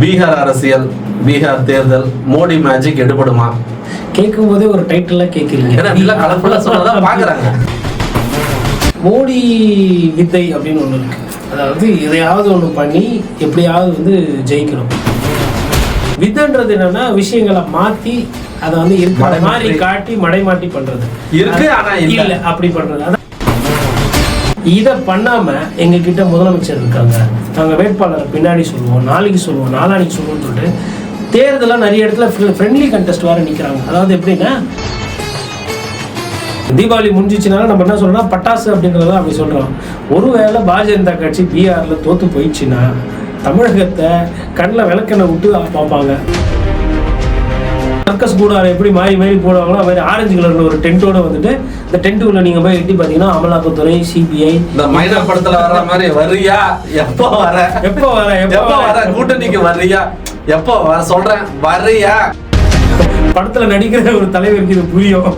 பீகார் அரசியல் பீகார் தேர்தல் மோடி மேஜிக் எடுபடுமா? கேட்கும் போதே ஒரு டைட்டில் கேட்குறீங்க. ஏன்னா சொன்னதான் மோடி வித்தை அப்படின்னு ஒன்று இருக்கு. அதாவது எதையாவது ஒன்று பண்ணி எப்படியாவது வந்து ஜெயிக்கணும். வித்தைன்றது என்னன்னா விஷயங்களை மாத்தி அதை வந்து இருக்கிற. மாதிரி காட்டி மடைமாட்டி பண்றது. இருக்கு, ஆனா இல்ல. அப்படி பண்றது. இதை பண்ணாம எங்க கிட்ட முதலமைச்சர் இருக்காங்க. நாங்க வேட்பாளர் பின்னாடி சொல்லுவோம் நாளைக்கு சொல்லுவோம் நாளானிக்கு சொல்லுவோம்னு சொல்லிட்டு தேர்தலாம் நிறைய இடத்துல ஃப்ரெண்ட்லி கண்டெஸ்ட் வேற நிக்கிறாங்க. அதாவது எப்படின்னா தீபாவளி முடிஞ்சிச்சுனால நம்ம என்ன சொல்றோம்னா பட்டாசு அப்படிங்கறத அப்படி சொல்றோம். ஒருவேளை பாரதிய ஜனதா கட்சி பீகார்ல தோத்து போயிடுச்சுன்னா தமிழகத்தை கண்ணில் விளக்கெண்ணை விட்டு பார்ப்பாங்க. சர்க்கஸ் கூடாரம் எப்படி மாறி மாறி போடுவாங்களோ அது மாதிரி ஆரஞ்சு கலர்ல ஒரு டென்ட்டோட வந்துட்டு இந்த டென்ட்டுக்குள்ள நீங்க போய் எட்டி பார்த்தீங்கன்னா அமலாக்கத்துறை சிபிஐ இந்த மைனா படத்துல வர்ற மாதிரி வர்றியா எப்போ வர? எப்போ வர எப்போ வர? கூட்டணிக்கு வர்றியா எப்போ வர? சொல்றேன். வர்றியா படத்துல நடிக்கிற ஒரு தலைவருக்கு இது புரியும்.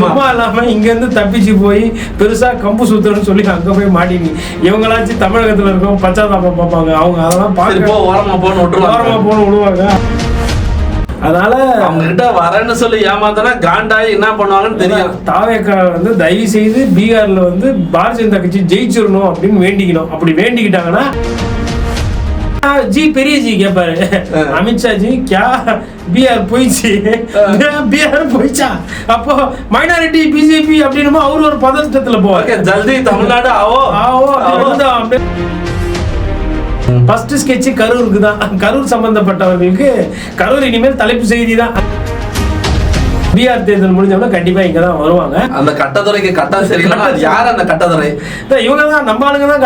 சும்மா இல்லாம இங்க இருந்து தப்பிச்சு போய் பெருசா கம்பு சுத்தணும்னு சொல்லி அங்க போய் மாட்டினி இவங்களாச்சும் தமிழகத்துல இருக்கோம் பச்சாதாபம் பார்ப்பாங்க. அவங்க அதெல்லாம் சரி போ பார்க்க ஓரமா ஓரமா விட்டுருவாங்க. போன விடுவாங்க. அதனால அவங்க கிட்ட வரேன்னு சொல்லி ஏமாத்தனா காண்டாயி என்ன பண்ணுவாங்கன்னு தெரியும் தாவேக்கா வந்து தயவு செய்து பீகார்ல வந்து பாரதிய ஜனதா கட்சி ஜெயிச்சிடணும் அப்படின்னு வேண்டிக்கணும். அப்படி வேண்டிக்கிட்டாங்கன்னா ஜி பெரிய ஜி கேப்பாரு. அமித்ஷா ஜி கியா பீகார் போயிடுச்சு. பீகார் போயிடுச்சா? அப்போ மைனாரிட்டி பிஜேபி அப்படின்னு அவரு ஒரு பதட்டத்துல போவாரு. ஜல்தி தமிழ்நாடு ஆவோ? ஆவோ ஃபர்ஸ்ட் ஸ்கெட்ச் கரூருக்கு தான் கரூர் சம்பந்தப்பட்டவர்களுக்கு கரூர் இனிமேல் தலைப்பு செய்தி தான் பீகார் தேர்தல் முடிஞ்சவொடனே கண்டிப்பா இங்க தான் வருவாங்க. அந்த கட்டத்துறைக்கு கட்டம் சரியில்லைன்னா அது யார் அந்த இதான் இவங்க தான் நம்ம ஆளுங்க தான்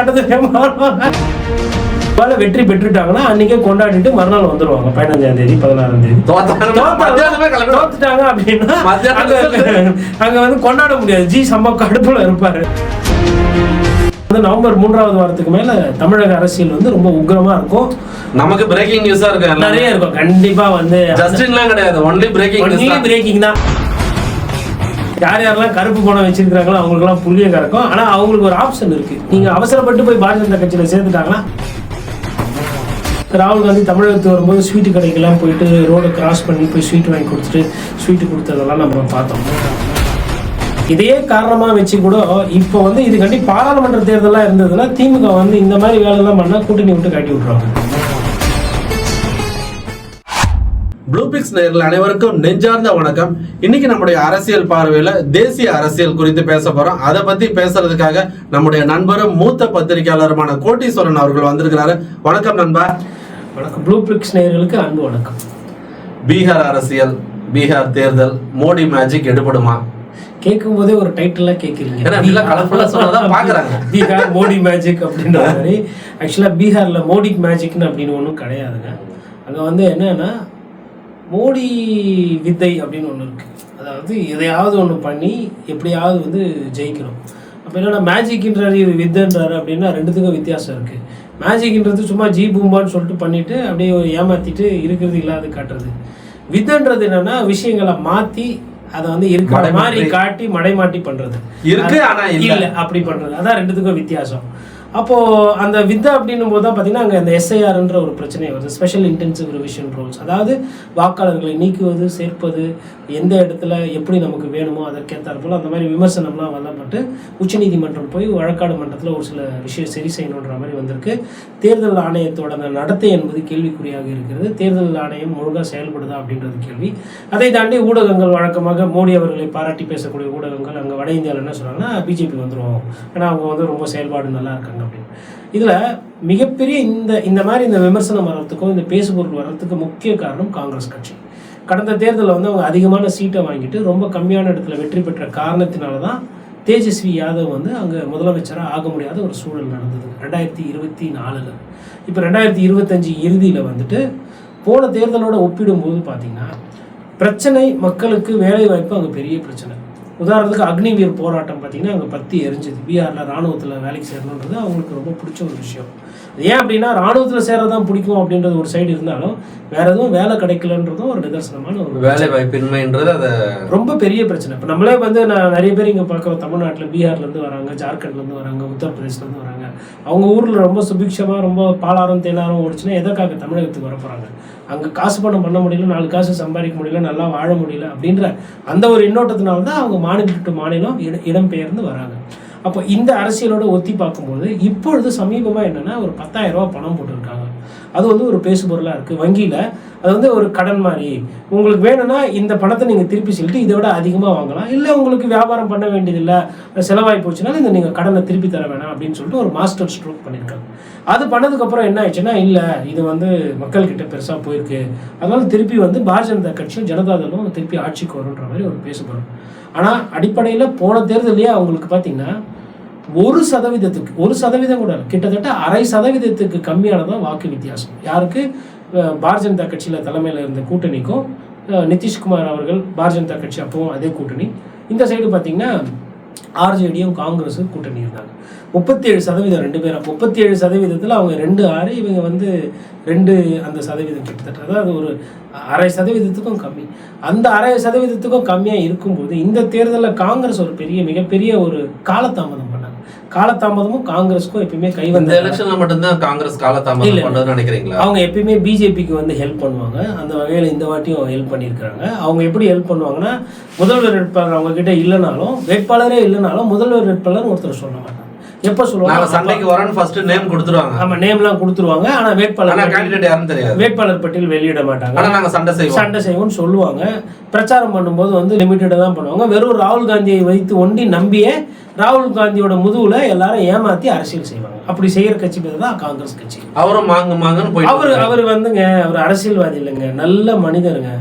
வருவாங்க ஒருவேளை வெற்றி பெற்றுட்டாங்கன்னா அன்னைக்கே கொண்டாடிட்டு மறுநாள் வந்துருவாங்க. பதினஞ்சாம் தேதி பதினாறாம் தேதி. தோத்துட்டாங்க அப்படின்னா அங்க அங்க வந்து கொண்டாட முடியாது. ஜி சம்ப கடுப்புல இருப்பாரு. வந்து நவம்பர் மூன்றாவது வாரத்துக்கு மேல தமிழக அரசியல் வந்து ரொம்ப உக்கிரமா இருக்கும். நமக்கு பிரேக்கிங் நியூஸா இருக்கு. நிறைய இருக்கும். கண்டிப்பா வந்து ஜஸ்டின்லாம் கிடையாது. ஒன்லி பிரேக்கிங் பிரேக்கிங் தான். யார் யாரெல்லாம் கருப்பு பணம் வச்சிருக்காங்களோ அவங்களுக்குலாம் புள்ளிய கறக்கும். ஆனா அவங்களுக்கு ஒரு ஆப்ஷன் இருக்கு. நீங்க அவசரப்பட்டு போய் பாரதிய ஜனதா கட்சியில சேர்ந்துட்டாங்கன்னா ராகுல் காந்தி தமிழகத்துக்கு வரும்போது ஸ்வீட்டு கடைக்கெல்லாம் போயிட்டு ரோடை கிராஸ் பண்ணி போய் ஸ்வீட் வாங்கி கொடுத்துட்டு ஸ்வீட்டு கொடுத்ததெல்லாம் நம்ம பார்த்தோம். இதையே காரணமா வச்சு கூட இப்போ வந்து இது கண்டி பாராளுமன்ற தேர்தலாம் இருந்ததுன்னா திமுக வந்து இந்த மாதிரி வேலைலாம் பண்ணா கூட்டணி விட்டு காட்டி விட்டுருவாங்க. ப்ளூபிக்ஸ் நேயர்கள் அனைவருக்கும் நெஞ்சார்ந்த வணக்கம். இன்னைக்கு நம்முடைய அரசியல் பார்வையில தேசிய அரசியல் குறித்து பேச போறோம். அதை பத்தி பேசுறதுக்காக நம்முடைய நண்பரும் மூத்த பத்திரிகையாளருமான கோட்டீஸ்வரன் அவர்கள் வந்திருக்கிறாரு. வணக்கம் நண்பா. வணக்கம். ப்ளூ பிரிக்ஸ் நேயர்களுக்கு அன்பு வணக்கம். பீகார் அரசியல் பீகார் தேர்தல் மோடி மேஜிக் எடுபடுமா? கேட்கும் போதே ஒரு டைட்டில் கேட்குறீங்க பார்க்கறாங்க. பீகார் மோடி மேஜிக் அப்படின்ற மாதிரி. ஆக்சுவலாக பீகாரில் மோடி மேஜிக்னு அப்படின்னு ஒன்றும் கிடையாதுங்க. அங்கே வந்து என்னன்னா மோடி வித்தை அப்படின்னு ஒன்று இருக்கு. அதாவது எதையாவது ஒன்று பண்ணி எப்படியாவது வந்து ஜெயிக்கணும். அப்போ என்னன்னா மேஜிக்ன்றாரு இது வித்தைன்றாரு அப்படின்னா ரெண்டுத்துக்கும் வித்தியாசம் இருக்கு. மேஜிக்ன்றது சும்மா ஜி பூம்பான்னு சொல்லிட்டு பண்ணிட்டு அப்படியே ஏமாத்திட்டு இருக்கிறது இல்லாத காட்டுறது. வித்தைன்றது என்னன்னா விஷயங்களை மாத்தி அதை வந்து இருக்கிற மாதிரி. காட்டி மடைமாட்டி பண்றது இருக்கு, ஆனா. இல்ல அப்படி பண்றது அதான் ரெண்டுத்துக்கும் வித்தியாசம் அப்போது அந்த வித்தை அப்படின்னும் போது தான் பார்த்திங்கன்னா அங்கே அந்த எஸ்ஐஆர்ன்ற ஒரு பிரச்சனை வருது. ஸ்பெஷல் இன்டென்சிவ் ரிவிஷன் ரூல்ஸ் அதாவது வாக்காளர்களை நீக்குவது சேர்ப்பது எந்த இடத்துல எப்படி நமக்கு வேணுமோ அதற்கேற்றார் போல அந்த மாதிரி விமர்சனம்லாம் வல்லப்பட்டு உச்சநீதிமன்றம் போய் வழக்காடு மன்றத்தில் ஒரு சில விஷயம் சரி செய்யணுன்ற மாதிரி வந்திருக்கு. தேர்தல் ஆணையத்தோட அந்த நடத்தை என்பது கேள்விக்குறியாக இருக்கிறது. தேர்தல் ஆணையம் ஒழுங்காக செயல்படுதா அப்படின்றது கேள்வி. அதை தாண்டி ஊடகங்கள் வழக்கமாக மோடி அவர்களை பாராட்டி பேசக்கூடிய ஊடகங்கள் வட இந்தியாவில் என்ன சொல்றாங்கன்னா பிஜேபி வந்துடும் ஏன்னா அவங்க வந்து ரொம்ப செயல்பாடு நல்லா இருக்காங்க அப்படின்னு. இதில் மிகப்பெரிய இந்த இந்த மாதிரி இந்த விமர்சனம் வர்றதுக்கும் இந்த பேசுபொருள் வர்றதுக்கு முக்கிய காரணம் காங்கிரஸ் கட்சி. கடந்த தேர்தலில் வந்து அவங்க அதிகமான சீட்டை வாங்கிட்டு ரொம்ப கம்மியான இடத்துல வெற்றி பெற்ற காரணத்தினால தான் தேஜஸ்வி யாதவ் வந்து அங்கே முதலமைச்சராக ஆக முடியாத ஒரு சூழல் நடந்தது ரெண்டாயிரத்தி இருபத்தி நாலில். இப்போ ரெண்டாயிரத்தி இருபத்தஞ்சி இறுதியில் வந்துட்டு போன தேர்தலோடு ஒப்பிடும்போது பார்த்திங்கன்னா பிரச்சனை மக்களுக்கு வேலை வாய்ப்பு அங்கே பெரிய பிரச்சனை. உதாரணத்துக்கு அக்னிவீர் போராட்டம் பார்த்திங்கன்னா அங்கே பற்றி எரிஞ்சுது. பீகாரில் ராணுவத்தில் வேலைக்கு சேரணுன்றது அவங்களுக்கு ரொம்ப பிடிச்ச ஒரு விஷயம். ஏன் அப்படின்னா ராணுவத்தில் சேரதான் பிடிக்கும் அப்படின்றது ஒரு சைடு இருந்தாலும் வேற எதுவும் வேலை கிடைக்கலன்றதும் ஒரு நிதர்சனமான ஒரு வேலை வாய்ப்பின்மைன்றது அதை ரொம்ப பெரிய பிரச்சனை. இப்போ நம்மளே வந்து நான் நிறைய பேர் இங்கே பார்க்குறோம் தமிழ்நாட்டில் பீகார்லேருந்து வராங்க ஜார்க்கண்ட்லேருந்து வராங்க உத்தரப்பிரதேஷ்லேருந்து வராங்க. அவங்க ஊரில் ரொம்ப சுபிக்ஷமாக ரொம்ப பாலாரம் தேனாரம் ஓடிச்சுன்னா எதற்காக தமிழகத்துக்கு வர போகிறாங்க அங்கே காசு பணம் பண்ண முடியல நாலு காசு சம்பாதிக்க முடியல நல்லா வாழ முடியல அப்படின்ற அந்த ஒரு எண்ணோட்டத்தினால தான் அவங்க மாநிலம் டு மாநிலம் இட இடம்பெயர்ந்து வராங்க. அப்போ இந்த அரசியலோட ஒத்தி பார்க்கும்போது இப்பொழுது சமீபமாக என்னென்னா ஒரு பத்தாயிரம் ரூபா பணம் போட்டிருக்காங்க. அது வந்து ஒரு பேசுபொருளாக இருக்குது வங்கியில் அது வந்து ஒரு கடன் மாதிரி. உங்களுக்கு வேணும்னா இந்த பணத்தை நீங்கள் திருப்பி செலுத்தி இதை விட அதிகமாக வாங்கலாம். இல்லை உங்களுக்கு வியாபாரம் பண்ண வேண்டியதில்லை செலவாகி போச்சுனாலும் இந்த நீங்கள் கடனை திருப்பி தர வேணாம் அப்படின்னு சொல்லிட்டு ஒரு மாஸ்டர் ஸ்ட்ரோக் பண்ணியிருக்காங்க அது பண்ணதுக்கப்புறம் என்ன ஆயிடுச்சுன்னா இல்லை இது வந்து மக்கள்கிட்ட பெருசாக போயிருக்கு. அதனால திருப்பி வந்து பாரதிய ஜனதா கட்சியும் ஜனதாதளும் திருப்பி ஆட்சிக்கு வரும்ன்ற மாதிரி ஒரு பேசுபொருள் ஆனால் அடிப்படையில் போன தேர்தலையே அவங்களுக்கு பார்த்தீங்கன்னா ஒரு சதவீதத்துக்கு ஒரு சதவீதம் கூட கிட்டத்தட்ட அரை சதவீதத்துக்கு கம்மியானதான் வாக்கு வித்தியாசம். யாருக்கு? பாரதிய ஜனதா கட்சியில் தலைமையில் இருந்த கூட்டணிக்கும் நிதிஷ்குமார் அவர்கள் பாரதிய ஜனதா கட்சி அப்பவும் அதே கூட்டணி. இந்த சைடு பார்த்தீங்கன்னா ஆர்ஜேடியும் காங்கிரஸும் கூட்டணி இருந்தாங்க. முப்பத்தி ஏழு சதவீதம் ரெண்டு பேரும் முப்பத்தி ஏழு சதவீதத்தில் அவங்க ரெண்டு ஆறு இவங்க வந்து ரெண்டு அந்த சதவீதம் கிட்டத்தட்ட. அதாவது ஒரு அரை சதவீதத்துக்கும் கம்மி. அந்த அரை சதவீதத்துக்கும் கம்மியாக இருக்கும்போது இந்த தேர்தலில் காங்கிரஸ் ஒரு பெரிய மிகப்பெரிய ஒரு காலதாமதம் காலதாமதமும் காங்கிரஸுக்கும் எப்பயுமே கை வந்த எலெக்ஷன்ல மட்டும்தான் காங்கிரஸ் காலதாமதம். பண்ணதுன்னு நினைக்கிறீங்களா? அவங்க எப்பயுமே பிஜேபிக்கு வந்து ஹெல்ப் பண்ணுவாங்க. அந்த வகையில் இந்த வாட்டியும் ஹெல்ப் பண்ணியிருக்காங்க அவங்க எப்படி ஹெல்ப் பண்ணுவாங்கன்னா முதல்வர் வேட்பாளர் அவங்க கிட்ட இல்லைனாலும் வேட்பாளரே இல்லைனாலும் முதல்வர் வேட்பாளர் ஒருத்தர் சொல்ல மாட்டாங்க எப்போ சொல்லுவாங்க? சண்டைக்கு வரோன்னு ஃபர்ஸ்ட் நேம் கொடுத்துருவாங்க. நம்ம நேம்லாம் கொடுத்துருவாங்க. ஆனால் ஆனா வேட்பாளர் கேண்டிடேட் யாருன்னு தெரியாது. வேட்பாளர் பட்டியல் வெளியிட மாட்டாங்க. ஆனா நாங்க சண்டை செய்வோம். சண்டை செய்வோம்னு சொல்லுவாங்க. பிரச்சாரம் பண்ணும்போது வந்து லிமிட்டடாக தான் பண்ணுவாங்க. வெறும் ராகுல் காந்தியை வைத்து ஒண்டி நம்பியே ராகுல் காந்தியோட முதுகுல எல்லாரும் ஏமாத்தி அரசியல் செய்வாங்க. அப்படி செய்யற கட்சி பேர் தான் காங்கிரஸ் கட்சி. அவரும் மாங்கு மாங்குன்னு போயிட்டு அவர் அவர் வந்துங்க அவர் அரசியல்வாதி இல்லைங்க. நல்ல மனிதருங்க.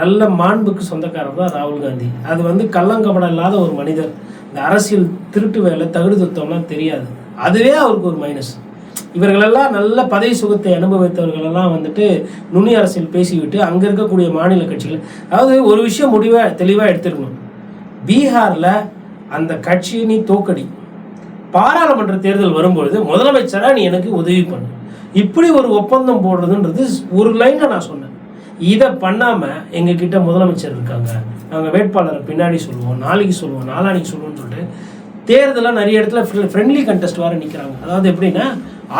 நல்ல மாண்புக்கு சொந்தக்காரர் தான் ராகுல் காந்தி. அது வந்து கள்ளங்கபடம் இல்லாத ஒரு மனிதர். இந்த அரசியல் திருட்டு வேலை தகுடு தத்துவம்லாம் தெரியாது. அதுவே அவருக்கு ஒரு மைனஸ் இவர்களெல்லாம் நல்ல பதவி சுகத்தை அனுபவித்தவர்களெல்லாம் வந்துட்டு நுனி அரசியல் பேசிவிட்டு அங்கே இருக்கக்கூடிய மாநில கட்சிகள். அதாவது ஒரு விஷயம் முடிவாக தெளிவாக எடுத்துக்கணும். பீகாரில் அந்த கட்சியை நீ தோக்கடி. பாராளுமன்ற தேர்தல் வரும்பொழுது முதலமைச்சராக நீ எனக்கு உதவி பண்ணு. இப்படி ஒரு ஒப்பந்தம் போடுறதுன்றது ஒரு லைனில் நான் சொன்னேன். இதை பண்ணாமல் எங்ககிட்ட முதலமைச்சர் இருக்காங்க. நாங்க வேட்பாளரை பின்னாடி சொல்லுவோம் நாளைக்கு சொல்லுவோம் நாளானிக்கு சொல்லுவோம்னு சொல்லிட்டு தேர்தலில் நிறைய இடத்துல ஃப்ரெண்ட்லி கண்டெஸ்ட் வர நிற்கிறாங்க அதாவது எப்படின்னா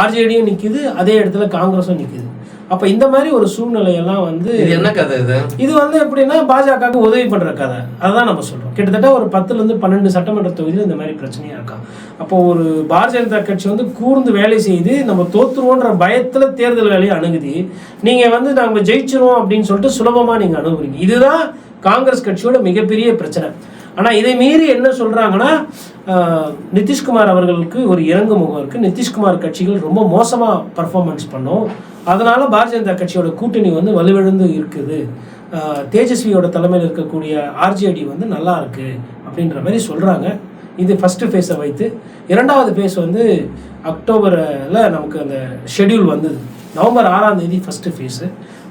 ஆர்ஜேடியும் நிற்குது அதே இடத்துல காங்கிரஸும் நிற்குது அப்போ இந்த மாதிரி ஒரு சூழ்நிலையெல்லாம் வந்து என்ன கதை இது? இது வந்து எப்படின்னா பாஜகவுக்கு உதவி பண்ற கதை. அதுதான் நம்ம சொல்றோம். கிட்டத்தட்ட ஒரு பத்துல இருந்து பன்னெண்டு சட்டமன்ற தொகுதியில் இந்த மாதிரி பிரச்சனையா இருக்கான் அப்போ ஒரு பாரதிய ஜனதா கட்சி வந்து கூர்ந்து வேலை செய்து நம்ம தோத்துருவோன்ற பயத்துல தேர்தல் வேலையை அணுகுது. நீங்க வந்து நாங்க ஜெயிச்சிருவோம் அப்படின்னு சொல்லிட்டு சுலபமா நீங்க அணுகுறீங்க. இதுதான் காங்கிரஸ் கட்சியோட மிகப்பெரிய பிரச்சனை. ஆனால் இதை மீறி என்ன சொல்கிறாங்கன்னா நிதிஷ்குமார் அவர்களுக்கு ஒரு இறங்கு முகம் இருக்குது நிதிஷ்குமார் கட்சிகள் ரொம்ப மோசமாக பர்ஃபார்மன்ஸ் பண்ணோம். அதனால் பாரதிய ஜனதா கட்சியோட கூட்டணி வந்து வலுவிழந்து இருக்குது. தேஜஸ்வியோட தலைமையில் இருக்கக்கூடிய ஆர்ஜேடி வந்து நல்லா இருக்கு அப்படின்ற மாதிரி சொல்கிறாங்க இது ஃபஸ்ட்டு ஃபேஸை வைத்து. இரண்டாவது ஃபேஸ் வந்து அக்டோபரில் நமக்கு அந்த ஷெட்யூல் வந்தது. நவம்பர் ஆறாம் தேதி ஃபஸ்ட்டு ஃபேஸு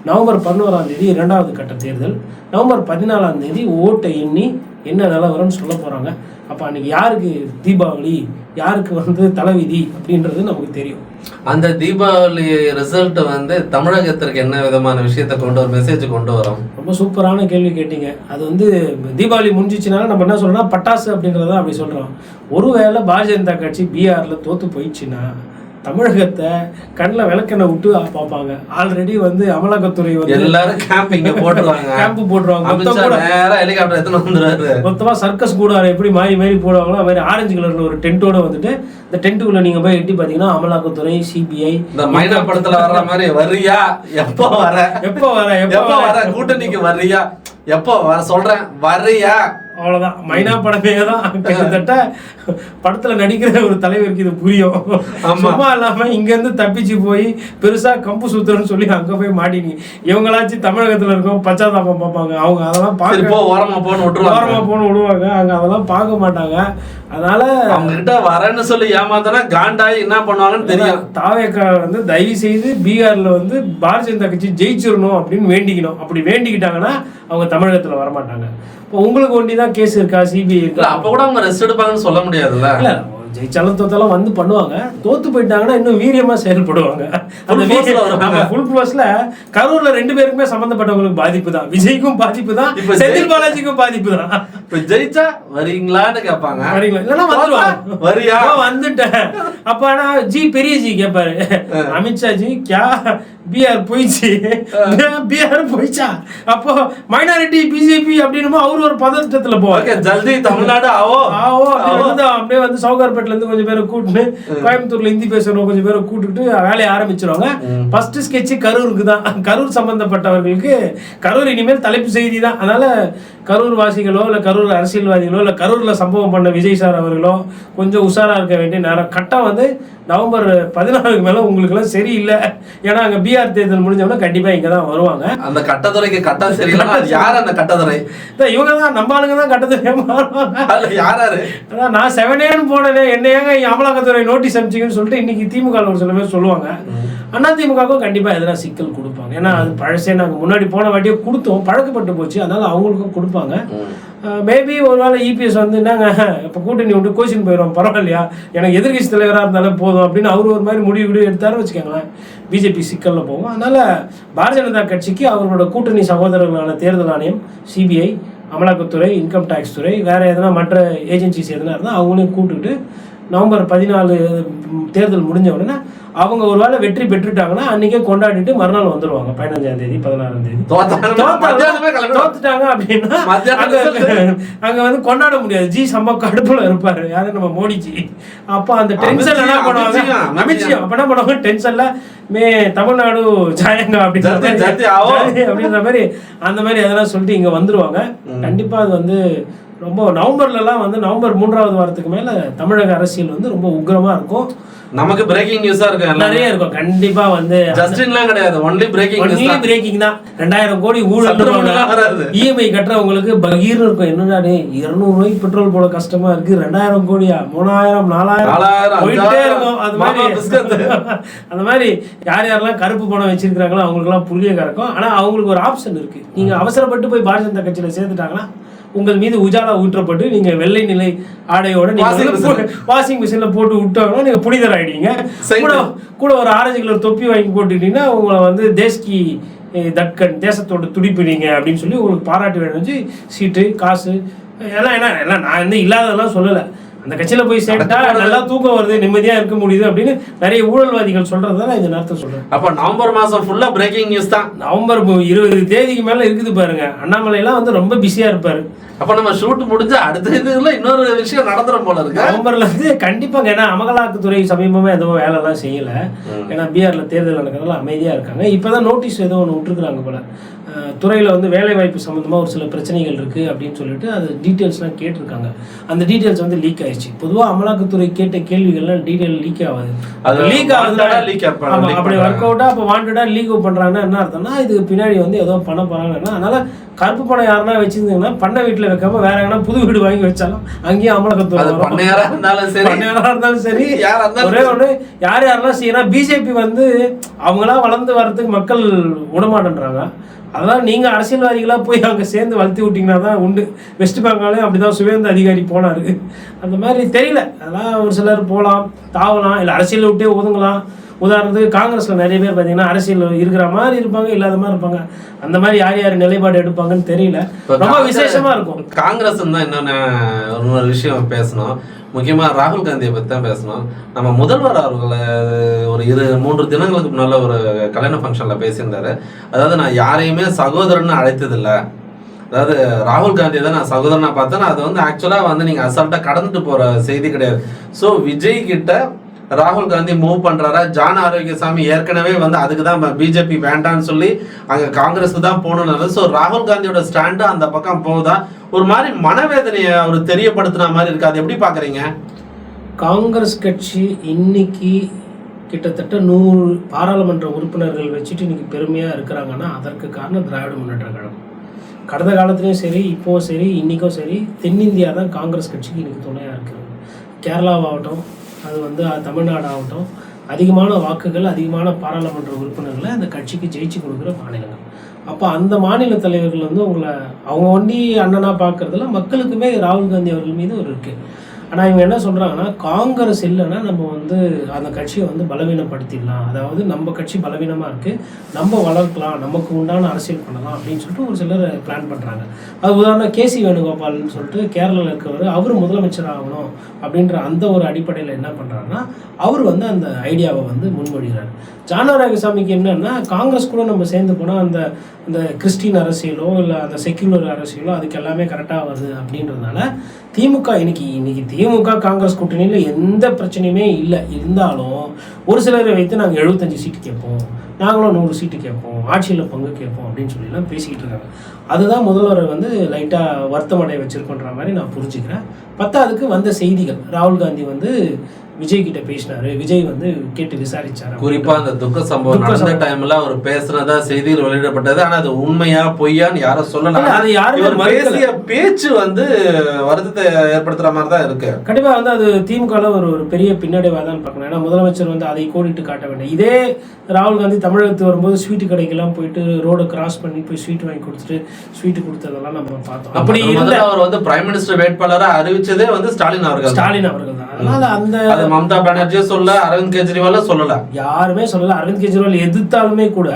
நவம்பர் பதினோராம் தேதி இரண்டாவது கட்ட தேர்தல். நவம்பர் பதினாலாம் தேதி ஓட்டை எண்ணி என்ன நிலவரம்னு சொல்ல போகிறாங்க அப்போ அன்னைக்கு யாருக்கு தீபாவளி யாருக்கு வந்து தலைவிதி அப்படின்றது நமக்கு தெரியும். அந்த தீபாவளி ரிசல்ட் வந்து தமிழகத்திற்கு என்ன விதமான விஷயத்தை கொண்டு ஒரு மெசேஜ் கொண்டு வரும்? ரொம்ப சூப்பரான கேள்வி கேட்டீங்க. அது வந்து தீபாவளி முடிஞ்சிச்சுனால நம்ம என்ன சொல்றோம்னா பட்டாசு அப்படின்றத அப்படி சொல்றோம். ஒருவேளை பாரதிய ஜனதா கட்சி பீகார்ல தோத்து போயிடுச்சுன்னா தமிழகத்தை கண்ணில் விளக்கெண்ணெய் விட்டு பார்ப்பாங்க. ஆல்ரெடி வந்து அமலாக்கத்துறை வந்து எல்லாரும் கேம்ப் இங்க போட்டுருவாங்க. கேம்ப் போட்டுருவாங்க. ஹெலிகாப்டர் எடுத்துன்னு வந்துருவாரு மொத்தமா சர்க்கஸ் கூட எப்படி மாறி மாறி போடுவாங்களோ அது மாதிரி ஆரஞ்சு கலர்ல ஒரு டென்ட்டோட வந்துட்டு இந்த டென்ட்டுக்குள்ள நீங்க போய் எட்டி பார்த்தீங்கன்னா அமலாக்கத்துறை சிபிஐ இந்த மைனா படத்துல வர்ற மாதிரி வர்றியா எப்போ வர? எப்போ வர எப்போ வர? கூட்டணிக்கு வர்றியா எப்போ வர? சொல்றேன். வர்றியா அவ்வளவுதான். மைனா படமே தான் கிட்டத்தட்ட படத்துல நடிக்கிற ஒரு தலைவருக்கு இது புரியும். சும்மா இல்லாம இங்க இருந்து தப்பிச்சு போய் பெருசா கம்பு சுத்துறன்னு சொல்லி அங்க போய் மாட்டினீங்க இவங்களாச்சும் தமிழகத்துல இருக்கோம் பச்சாதாபம் பார்ப்பாங்க. அவங்க அதெல்லாம் பார்க்க ஓரமா போன்னு விட்டுருவாங்க. ஓரமா போன விடுவாங்க. அங்க அதெல்லாம் பார்க்க மாட்டாங்க. அதனால அவங்க கிட்ட வரேன்னு சொல்லி ஏமாத்தனா காண்டாயி என்ன பண்ணுவாங்கன்னு தெரியும். தாவேக்கா வந்து தயவு செய்து பீகார்ல வந்து பாரதிய ஜனதா கட்சி ஜெயிச்சிடணும் அப்படின்னு வேண்டிக்கணும். அப்படி வேண்டிக்கிட்டாங்கன்னா அவங்க தமிழகத்துல வரமாட்டாங்க. இப்போ உங்களுக்கு ஒண்டி தான் கேஸ் இருக்கா சிபிஐ இருக்கா? அப்ப கூட அவங்க ரெஸ்ட் எடுப்பாங்கன்னு சொல்ல முடியாதுல்ல? இல்ல ஜெயிச்சாலும் தோத்தாலும் வந்து பண்ணுவாங்க. தோத்து போயிட்டாங்கன்னா இன்னும் வீரியமா செயல்படுவாங்க. அந்த. ஃபுல் ப்ளஸ்ல கரூர்ல ரெண்டு பேருக்குமே சம்பந்தப்பட்டவங்களுக்கு பாதிப்பு தான். விஜய்க்கும் பாதிப்பு தான். செந்தில் பாலாஜிக்கும் பாதிப்பு தான். இப்ப ஜெயிச்சா வரீங்களான்னு கேட்பாங்க. வரீங்களா? இல்லைன்னா வந்துருவாங்க வரியா? வந்துட்டேன். அப்ப ஆனா ஜி பெரிய ஜி கேட்பாரு அமித்ஷா ஜி கியா பிஆர் போயிடுச்சு பிஆர் போயிடுச்சா அப்போ மைனாரிட்டி பிஜேபி அப்படின்னு அவரு ஒரு பதட்டத்துல போவாங்க ஜல்தி தமிழ்நாடு ஆவோ? ஆவோ அப்படியே வந்து அப்படியே வந்து சவுகார்பேட்ல இருந்து கொஞ்சம் பேரை கூட்டிட்டு கோயம்புத்தூர்ல ஹிந்தி பேசுறவங்க கொஞ்சம் பேரை கூட்டிட்டு வேலையை ஆரம்பிச்சிருவாங்க. ஃபர்ஸ்ட் ஸ்கெட்ச் கரூருக்கு தான். கரூர் சம்பந்தப்பட்டவர்களுக்கு கரூர் இனிமேல் தலைப்பு செய்தி தான். அதனால கரூர் வாசிகளோ இல்ல கரூர் அரசியல்வாதிகளோ இல்ல கரூர்ல சம்பவம் பண்ண விஜய் சார் அவர்களோ கொஞ்சம் உஷாரா இருக்க வேண்டிய நேரம். கட்டம் வந்து நவம்பர் பதினாறுக்கு மேல உங்களுக்கு எல்லாம் சரியில்லை. ஏன்னா அங்க பிஆர் தேர்தல் முடிஞ்சவொடனே கண்டிப்பா இங்க தான் வருவாங்க. அந்த கட்டத்துறைக்கு கட்டம் சரியில்லைன்னா அது யார் அந்த கட்டத்துறை இவங்க தான் நம்ம ஆளுங்க தான் கட்டத்தை மாறுவாங்க யாராரு அதான் நான் செவனேன்னு போனேனே என்ன ஏங்க இங்க அமலாக்கத்துறை நோட்டீஸ் அனுப்பிச்சிங்கன்னு சொல்லிட்டு இன்னைக்கு திமுக ஒரு சில பேர் சொல்லுவாங்க. அண்ணா திமுகவுக்கும் கண்டிப்பா எதனா சிக்கல் கொடுப்பாங்க. ஏன்னா அது பழசே நாங்க முன்னாடி போன வாட்டியே கொடுத்தோம். பழக்கப்பட்டு போச்சு. அதனால அவங்களுக்கும் கொடுப்பாங்க. மேபி ஒருவேளை இபிஎஸ் வந்து என்னங்க இப்போ கூட்டணி விட்டு கோச்சின் போயிடும் பரவாயில்லையா? எனக்கு எதிர்கட்சி தலைவராக இருந்தாலும் போதும் அப்படின்னு அவர் ஒரு மாதிரி முடிவு கிடிவு எடுத்தாரு. வச்சுக்கோங்களேன். பிஜேபி சிக்கலில் போகும். அதனால பாரதிய ஜனதா கட்சிக்கு அவர்களோட கூட்டணி சகோதரர்களான தேர்தல் ஆணையம் சிபிஐ அமலாக்கத்துறை இன்கம் டேக்ஸ் துறை வேற எதனா மற்ற ஏஜென்சிஸ் எதனா இருந்தால் அவங்களையும் கூப்பிட்டுக்கிட்டு நவம்பர் பதினாலு தேர்தல் முடிஞ்ச உடனே அவங்க ஒருவேளை வெற்றி பெற்றுட்டாங்கன்னா அன்னைக்கே கொண்டாடிட்டு மறுநாள் வந்துருவாங்க. பதினஞ்சாம் தேதி பதினாறாம் தேதி. தோத்துட்டாங்க அப்படின்னா அங்க வந்து கொண்டாட முடியாது. ஜி சம்பா கடுப்புல இருப்பாரு. யாரு நம்ம மோடிஜி? அப்போ அந்த டென்ஷன் என்ன பண்ணுவாங்க? அமித்ஷா, அப்ப என்ன பண்ணுவாங்க? டென்ஷன்ல மே தமிழ்நாடு ஜாயங்க அப்படின்ற மாதிரி. அப்படின்ற மாதிரி அந்த மாதிரி அதெல்லாம் சொல்லிட்டு இங்க வந்துருவாங்க. கண்டிப்பா அது வந்து ரொம்ப நவம்பர்ல எல்லாம் வந்து நவம்பர் மூன்றாவது வாரத்துக்கு மேல தமிழக அரசியல் வந்து ரொம்ப உக்கிரமா இருக்கும். நமக்கு பிரேக்கிங் நியூஸா இருக்கு எல்லாம். நிறைய இருக்கும். கண்டிப்பா வந்து ஜஸ்டின்லாம் கிடையாது. ஒன்லி பிரேக்கிங் ஒன்லி பிரேக்கிங் தான். ரெண்டாயிரம் கோடி. ஊழல் இஎம்ஐ கட்டுறவங்களுக்கு பகீர்னு இருக்கும். என்னடா இருநூறு ரூபாய்க்கு பெட்ரோல் போட கஷ்டமா இருக்கு. ரெண்டாயிரம் கோடியா? மூணாயிரம் நாலாயிரம்? நாலாயிரம், போயிட்டே. இருக்கும். அது மாதிரி. அந்த மாதிரி யார் யாரெல்லாம் கருப்பு பணம் வச்சிருக்காங்களோ அவங்களுக்குலாம் புள்ளிய கறக்கும். ஆனா அவங்களுக்கு ஒரு ஆப்ஷன் இருக்கு. நீங்க அவசரப்பட்டு போய் பாரதிய ஜனதா கட்சியில சேர்த்துட்டாங்கன்னா உங்கள் மீது உஜாலா ஊற்றப்பட்டு நீங்க வெள்ளை நிலை ஆடையோட நீங்க. வாஷிங் மிஷின்ல போட்டு விட்டாங்கன்னா நீங்க புனிதர் Saint. கூட கூட ஒரு ஆரஞ்சு கலர் தொப்பி வாங்கி போட்டுக்கிட்டீங்கன்னா உங்களை வந்து தேஷ்கி தட்கன் தேசத்தோட துடிப்பு நீங்க அப்படின்னு சொல்லி உங்களுக்கு பாராட்டு வேணும் சீட்டு காசு எல்லாம் என்ன எல்லாம் நான் வந்து இல்லாததெல்லாம் சொல்லலை அந்த கட்சியில போய் சேர்த்தா நல்லா தூக்கம் வருது நிம்மதியா இருக்க முடியுது அப்படின்னு நிறைய ஊழல்வாதிகள் சொல்றதை நான் இந்த நேரத்தை சொல்றேன். அப்ப நவம்பர் மாசம் ஃபுல்லா பிரேக்கிங் நியூஸ் தான். நவம்பர் இருபது தேதிக்கு மேல இருக்குது பாருங்க. அண்ணாமலை எல்லாம் வந்து ரொம்ப பிஸியா இருப்பாரு. அப்ப நம்ம ஷூட் முடிஞ்சு அடுத்த இதுல இன்னொரு விஷயம் நடந்துரும் போல இருக்கு. நவம்பர்ல இருந்து கண்டிப்பாங்க ஏன்னா அமலாக்கத்துறை சமீபமா எதுவும் வேலை எல்லாம் செய்யல ஏன்னா பீகார்ல தேர்தல் நடக்கிறதுல அமைதியா இருக்காங்க. இப்பதான் நோட்டீஸ் ஏதோ ஒன்று விட்டுருக்காங்க போல. துறையில வந்து வேலை வாய்ப்பு சம்பந்தமா ஒரு சில பிரச்சனைகள் இருக்கு அப்படின்னு சொல்லிட்டு அது டீட்டெயில்ஸ்லாம் கேட்டிருக்காங்க. அந்த டீட்டெயில்ஸ் வந்து லீக் ஆயிடுச்சு. பொதுவா அமலாக்கத்துறை கேட்ட கேள்விகள்லாம் டீட்டெயில் லீக் ஆகாது. அது லீக் wanted-ஆ ஆகுது leak up- ஆமா, leak அப்படி. ஒர்க் அவுட்டா அப்போ வாண்டடா லீக் பண்றாங்கன்னா என்ன அர்த்தம்னா இதுக்கு பின்னாடி வந்து ஏதோ பண்ண போறாங்கன்னா. அதனால கருப்பு பணம் யாருன்னா வச்சிருந்தீங்கன்னா பண்ண வீட்டுல வைக்காம வேற எங்கன்னா புது வீடு வாங்கி வச்சாலும் அங்கேயும் அமலாக்கத்துறை. பண்ணையாரா இருந்தாலும் சரி. பண்ணையாரா இருந்தாலும் சரி. ஒரே ஒண்ணு யார் யாரெல்லாம் செய்யணும் பிஜேபி வந்து அவங்களா வளர்ந்து வர்றதுக்கு மக்கள் விடமாட்டேன்றாங்க அதெல்லாம் நீங்கள் அரசியல்வாதிகளாக போய் அங்கே சேர்ந்து வளர்த்தி விட்டிங்கன்னா தான் உண்டு. வெஸ்ட் பெங்காலே அப்படிதான் சுவேந்த அதிகாரி போனார். அந்த மாதிரி தெரியல. அதெல்லாம் ஒரு சிலர் போகலாம் தாவலாம் இல்லை அரசியலை விட்டே ஒதுங்கலாம். உதாரணத்துக்கு காங்கிரஸ்ல நிறைய பேர் பார்த்தீங்கன்னா அரசியல் இருக்கிற மாதிரி இருப்பாங்க இல்லாத மாதிரி இருப்பாங்க. அந்த மாதிரி யார் யார் நிலைப்பாடு எடுப்பாங்கன்னு தெரியல. ரொம்ப காங்கிரஸ்- விசேஷமா இருக்கும். காங்கிரஸ் தான் என்னென்ன ஒரு விஷயம் பேசணும். முக்கியமா ராகுல் காந்தியை பத்தி தான் பேசணும். நம்ம முதல்வர் அவர்களை ஒரு இரு மூன்று தினங்களுக்கு முன்னால ஒரு கல்யாண ஃபங்க்ஷன்ல பேசியிருந்தாரு. அதாவது நான் யாரையுமே சகோதரன்னு அழைத்ததில்ல. அதாவது ராகுல் காந்தி தான் நான் சகோதரனா பார்த்தேன். அது வந்து ஆக்சுவலா வந்து நீங்க அசால்ட்டா கடந்துட்டு போற செய்தி கிடையாது. ஸோ விஜய் கிட்ட ராகுல் காந்தி மூவ் பண்றாரா? ஜான் ஆரோக்கியசாமி ஏற்கனவே வந்து அதுக்கு தான் பிஜேபி வேண்டான்னு சொல்லி அங்க காங்கிரஸ் தான் போகணும்னால ஸோ ராகுல் காந்தியோட ஸ்டாண்டு அந்த பக்கம் போகுதா? ஒரு மாதிரி மனவேதனையை அவர் தெரியப்படுத்தின மாதிரி இருக்கு. அது எப்படி பாக்குறீங்க? காங்கிரஸ் கட்சி இன்னைக்கு கிட்டத்தட்ட நூறு பாராளுமன்ற உறுப்பினர்கள் வச்சுட்டு இன்னைக்கு பெருமையாக இருக்கிறாங்கன்னா அதற்கு காரணம் திராவிட முன்னேற்ற கழகம். கடந்த காலத்துலேயும் சரி இப்போவும் சரி இன்றைக்கும் சரி தென்னிந்தியா தான் காங்கிரஸ் கட்சிக்கு இன்னைக்கு துணையாக இருக்கிறது. கேரளாவாகட்டும் அது வந்து தமிழ்நாடு ஆகட்டும் அதிகமான வாக்குகள் அதிகமான பாராளுமன்ற உறுப்பினர்களை அந்த கட்சிக்கு ஜெயிச்சு கொடுக்குற மாநிலங்கள். அப்போ அந்த மாநில தலைவர்கள் வந்து உங்களை அவங்க ஒண்டி அண்ணனா பார்க்குறதுல மக்களுக்குமே ராகுல் காந்தி அவர்கள் மீது ஒரு இருக்கு. ஆனால் இவங்க என்ன சொல்கிறாங்கன்னா காங்கிரஸ் இல்லைன்னா நம்ம வந்து அந்த கட்சியை வந்து பலவீனப்படுத்திடலாம். அதாவது நம்ம கட்சி பலவீனமாக இருக்குது நம்ம வளர்க்கலாம். நமக்கு உண்டான அரசியல் பண்ணலாம் அப்படின்னு சொல்லிட்டு ஒரு சிலர் பிளான் பண்ணுறாங்க அது உதாரணம் கேசி வேணுகோபால்னு சொல்லிட்டு கேரளாவில் இருக்கவர் அவர் முதலமைச்சர் ஆகணும் அப்படின்ற அந்த ஒரு அடிப்படையில் என்ன பண்ணுறாருன்னா அவர் வந்து அந்த ஐடியாவை வந்து முன்மொழிகிறார். ஜானநாயகசாமிக்கு என்னன்னா காங்கிரஸ் கூட நம்ம சேர்ந்து போனால் அந்த இந்த கிறிஸ்டின் அரசியலோ இல்லை அந்த செக்யூலர் அரசியலோ அதுக்கு எல்லாமே கரெக்டாக வருது அப்படின்றதுனால திமுக இன்னைக்கு இன்னைக்கு திமுக காங்கிரஸ் கூட்டணியில் எந்த பிரச்சனையுமே இல்லை. இருந்தாலும் ஒரு சிலரை வைத்து நாங்கள் எழுபத்தஞ்சு சீட்டு கேட்போம். நாங்களும் நூறு சீட்டு கேட்போம். ஆட்சியில் பங்கு கேட்போம் அப்படின்னு சொல்லிலாம் பேசிக்கிட்டு இருக்காங்க. அதுதான் முதல்வரை வந்து லைட்டாக வருத்தமடைய வச்சிருக்கோன்ற மாதிரி நான் புரிஞ்சுக்கிறேன். பத்தாவதுக்கு வந்த செய்திகள். ராகுல் காந்தி வந்து விஜய் கிட்ட பேசினாரு. விஜய் வந்து கேட்டு விசாரிச்சாரு. குறிப்பா அந்த துக்க சம்பவம் நடந்த. டைம்ல அவர் பேசுனதா செய்தியில் வெளியிடப்பட்டது. ஆனா அது உண்மையா பொய்யான்னு யாரும் சொல்லல. இல்ல, அது யாருமே. பேசிய பேச்சு வந்து வருத்தத்தை ஏற்படுத்துற மாதிரி தான் இருக்கு. கண்டிப்பாக வந்து அது திமுகவில் ஒரு ஒரு பெரிய பின்னடைவாக தான் பார்க்கணும். ஏன்னா முதலமைச்சர் வந்து அதை கோடிட்டு காட்ட வேண்டும். இதே ராகுல் காந்தி தமிழகத்துக்கு வரும்போது ஸ்வீட்டு கடைக்கெல்லாம் போயிட்டு ரோடை கிராஸ் பண்ணி போய் ஸ்வீட் வாங்கி கொடுத்துட்டு ஸ்வீட்டு கொடுத்ததெல்லாம் நம்ம பார்த்தோம். அப்படி முதல்ல இருந்த அவர் வந்து பிரைம் மினிஸ்டர் வேட்பாளரா அறிவிச்சதே வந்து ஸ்டாலின் அவர்கள் தான். ஸ்டாலின் அவர்கள் தான். அதனால அந்த மம்தா பானர்ஜியும் சொல்ல அரவிந்த் கெஜ்ரிவாலும் சொல்லல. யாருமே சொல்லல. அரவிந்த் கெஜ்ரிவால் எதிர்த்தாலுமே கூட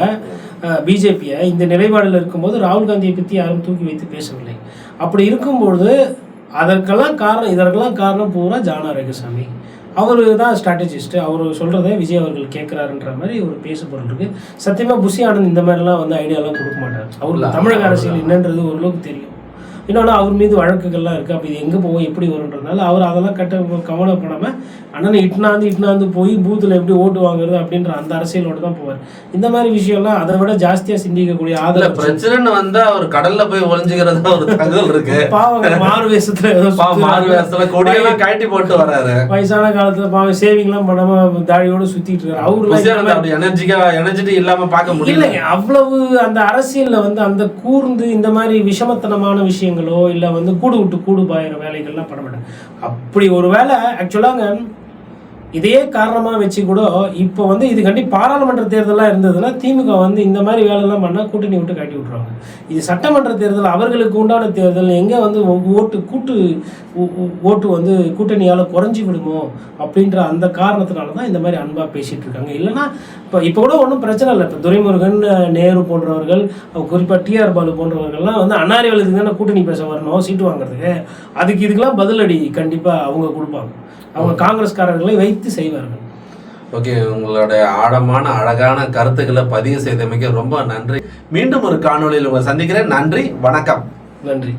பிஜேபியை இந்த நிலைப்பாடில் இருக்கும்போது ராகுல் காந்தியை பற்றி யாரும் தூக்கி வைத்து பேசவில்லை. அப்படி இருக்கும்பொழுது அதற்கெல்லாம் காரணம் இதற்கெல்லாம் காரணம் பூரா ஜானா ரங்கசாமி. அவர் தான் ஸ்ட்ராட்டஜிஸ்ட் அவர் சொல்கிறத விஜய் அவர்கள் கேட்குறாருன்ற மாதிரி ஒரு பேசு பொருள் இருக்கு. சத்தியமாக புஷி ஆனந்த் இந்த மாதிரிலாம் வந்து ஐடியாலாம் கொடுக்க மாட்டார். அவருக்கு தமிழக அரசியல் என்னன்றது ஓரளவுக்கு தெரியும் இன்னொன்று அவர் மீது வழக்குகள்லாம் இருக்குது அப்போ இது எங்கே போகும் எப்படி வரும்ன்றதுனால அவர் அதெல்லாம் கட்ட கவலைப்படாமல் அண்ணனை இட்னாந்து இட்னாந்து போய் பூத்தில் எப்படி ஓட்டு வாங்குறது? அப்படின்ற அந்த அரசியலோட தான் போவார். இந்த மாதிரி விஷயம்லாம் அதை விட ஜாஸ்தியாக சிந்திக்கக்கூடிய ஆதரவு பிரச்சனைன்னு வந்து அவர் கடல்ல போய் ஒளிஞ்சுக்கிறதா ஒரு தகவல் இருக்கு. பாவம் மாறு வேஷத்துல பாவம் மாறு. வேஷத்துல கொடியெல்லாம் கழட்டி போட்டு வராரு. வயசான காலத்துல பாவம் சேவிங்லாம் பண்ணாம தாடியோட சுத்திட்டு இருக்காரு. அவரு அப்படி எனர்ஜிக்கா எனர்ஜெட்டிக் இல்லாம பார்க்க முடியல. அவ்வளவு அந்த அரசியல்ல வந்து அந்த கூர்ந்து இந்த மாதிரி விஷமத்தனமான விஷயங்களோ இல்லை வந்து கூடு விட்டு கூடு பாயிற வேலைகள்லாம் பண்ண மாட்டாங்க. அப்படி ஒரு வேலை ஆக்சுவலாங்க இதையே காரணமாக வச்சு கூட இப்போ வந்து இதுக்காண்டி பாராளுமன்ற தேர்தலாக இருந்ததுன்னா திமுக வந்து இந்த மாதிரி வேலைலாம் பண்ணால் கூட்டணி விட்டு காட்டி விட்ருவாங்க இது சட்டமன்ற தேர்தல் அவர்களுக்கு உண்டான தேர்தல் எங்கே வந்து ஓட்டு கூட்டு ஓட்டு வந்து கூட்டணியால் குறைஞ்சி விடுமோ அப்படின்ற அந்த காரணத்தினால தான் இந்த மாதிரி அன்பாக பேசிகிட்டு இருக்காங்க. இல்லைன்னா இப்போ இப்போ கூட ஒன்றும் பிரச்சனை இல்லை. இப்போ துரைமுருகன் நேரு போன்றவர்கள் குறிப்பாக டிஆர் பாலு போன்றவர்கள்லாம் வந்து அன்னாரி வேலைக்கு தானே கூட்டணி பேச வரணும் சீட்டு வாங்குறதுக்கு. அதுக்கு இதுக்கெல்லாம் பதிலடி கண்டிப்பாக அவங்க கொடுப்பாங்க. அவங்க காங்கிரஸ்காரர்களை வைத்து செய்வார்கள். ஓகே உங்களுடைய ஆழமான அழகான கருத்துக்களை பதிவு செய்தமைக்கு ரொம்ப நன்றி. மீண்டும் ஒரு காணொளியில் உங்களை சந்திக்கிறேன். நன்றி வணக்கம். நன்றி.